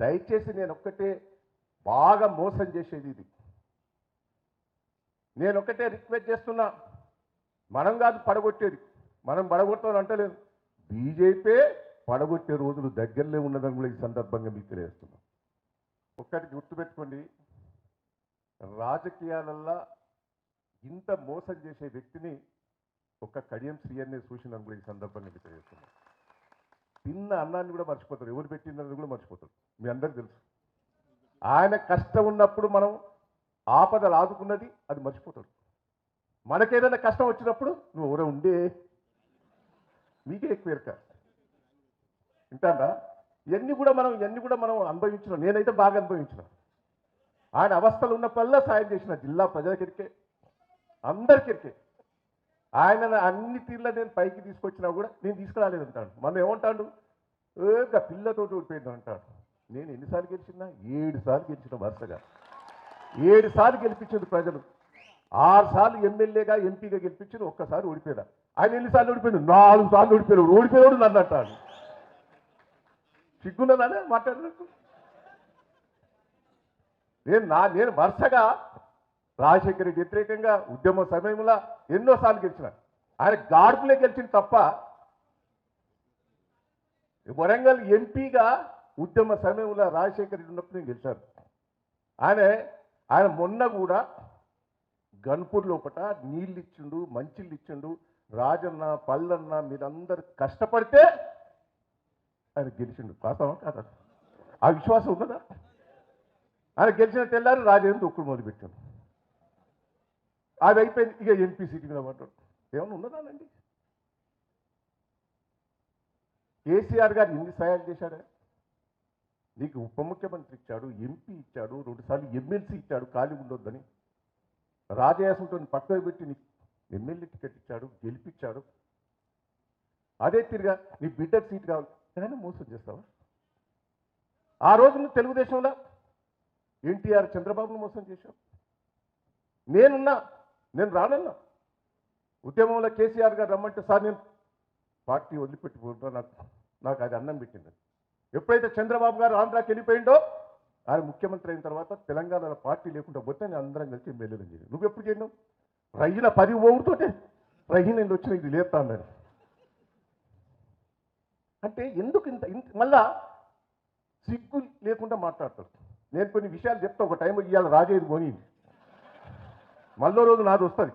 దయచేసి నేను ఒక్కటే బాగా మోసం చేసేది ఇది. నేను ఒకటే రిక్వెస్ట్ చేస్తున్నా మనం కాదు పడగొట్టేది. మనం పడగొడతాం అంటలేదు. బీజేపీ పడగొట్టే రోజులు దగ్గరలో ఉన్నదని కూడా ఈ సందర్భంగా మీకు తెలియజేస్తున్నా. ఒక్కటి గుర్తుపెట్టుకోండి రాజకీయాలల్లో ఇంత మోసం చేసే వ్యక్తిని ఒక్క కడియం సీఎన్ఏ చూసినాను కూడా ఈ సందర్భంగా మీకు తెలియజేస్తున్నా. తిన్న అన్నాన్ని కూడా మర్చిపోతారు. ఎవరు పెట్టిందన్నది కూడా మర్చిపోతారు. మీ అందరికి తెలుసు. ఆయన కష్టం ఉన్నప్పుడు మనం ఆపద లాదుకున్నది అది మర్చిపోతాడు. మనకేదైనా కష్టం వచ్చినప్పుడు నువ్వు ఎవరో ఉండే. మీకే ఎక్కువ ఎరక. వింటారా ఇవన్నీ కూడా మనం ఇవన్నీ కూడా మనం అనుభవించినాం నేనైతే బాగా అనుభవించిన. ఆయన అవస్థలు ఉన్నప్పుడల్లా సాయం చేసిన జిల్లా ప్రజలకెరికే అందరికెరికే. ఆయన అన్ని తీర్ల నేను పైకి తీసుకొచ్చినా కూడా నేను తీసుకురాలేదు అంటాడు. మనం ఏమంటాడు? ఏక పిల్లతోటి ఓడిపోయింది అంటాడు. నేను ఎన్నిసార్లు గెలిచినా? ఏడు సార్లు గెలిచిన వరుసగా. ఏడు సార్లు గెలిపించింది ప్రజలు. ఆరు సార్లు ఎమ్మెల్యేగా ఎంపీగా గెలిపించింది ఒక్కసారి ఓడిపోయాడు ఆయన ఎన్నిసార్లు ఓడిపోయాడు నాలుగు సార్లు ఓడిపోయాడు ఓడిపోయాడు నన్ను అంటాడు. సిగ్గున్నదానే మాట్లాడినట్టు నేను నా నేను వరుసగా రాజశేఖర రెడ్డి వ్యతిరేకంగా ఉద్యమ సమయంలో ఎన్నోసార్లు గెలిచిన ఆయన గాడుపులే గెలిచిన తప్ప వరంగల్ ఎంపీగా ఉద్యమ సమయంలో రాజశేఖర రెడ్డి ఉన్నప్పుడు నేను గెలిచాను. ఆయన ఆయన మొన్న కూడా గన్పూర్ లోపల నీళ్ళు ఇచ్చిండు మంచిళ్ళు ఇచ్చిండు రాజన్న పల్లన్న మీరందరు కష్టపడితే ఆయన గెలిచిండు. వాస్తవం కాదా? ఆ విశ్వాసం ఉన్నదా? ఆయన గెలిచిన తెల్లారు రాజేంద్ర ఒక్కడు మొదలుపెట్టాడు. అది అయిపోయింది ఇక ఎంపీ సీట్ మీద పడ్డాడు ఏమన్నా ఉన్నదానండి కేసీఆర్ గారు ఎన్ని సహాయాలు చేశాడే నీకు ఉప ముఖ్యమంత్రి ఇచ్చాడు ఎంపీ ఇచ్చాడు రెండుసార్లు ఎమ్మెల్సీ ఇచ్చాడు ఖాళీ ఉండొద్దని. రాజయాసంతో పక్కన పెట్టి నీకు ఎమ్మెల్యే టికెట్ ఇచ్చాడు గెలిపించాడు అదే తిరిగా నీ బిడ్డకు సీట్ కావాలి. ఏదైనా మోసం చేస్తావా? ఆ రోజు నువ్వు తెలుగుదేశంలో ఎన్టీఆర్ చంద్రబాబును మోసం చేశావు. నేనున్నా నేను రానన్నా. ఉద్యమంలో కేసీఆర్ గారు రమ్మంటే సార్ నేను పార్టీ వదిలిపెట్టిపోతున్నా నాకు నాకు అది అన్నం పెట్టింది. ఎప్పుడైతే చంద్రబాబు గారు ఆంధ్రాకి వెళ్ళిపోయిండో ఆయన ముఖ్యమంత్రి అయిన తర్వాత తెలంగాణలో పార్టీ లేకుండా పోతే నేను అందరం కలిసి ఎమ్మెల్యేలు చేయను నువ్వు ఎప్పుడు చేయను రహిన పది ఓవుతోటే రహిన నేను వచ్చిన ఇది లేపుతా అంటే ఎందుకు ఇంత ఇంత మళ్ళా సిగ్గు లేకుండా మాట్లాడతాడు. నేను కొన్ని విషయాలు చెప్తా. ఒక టైం ఇవాళ రాజేది పోనీ మళ్ళీ రోజు నాది వస్తుంది.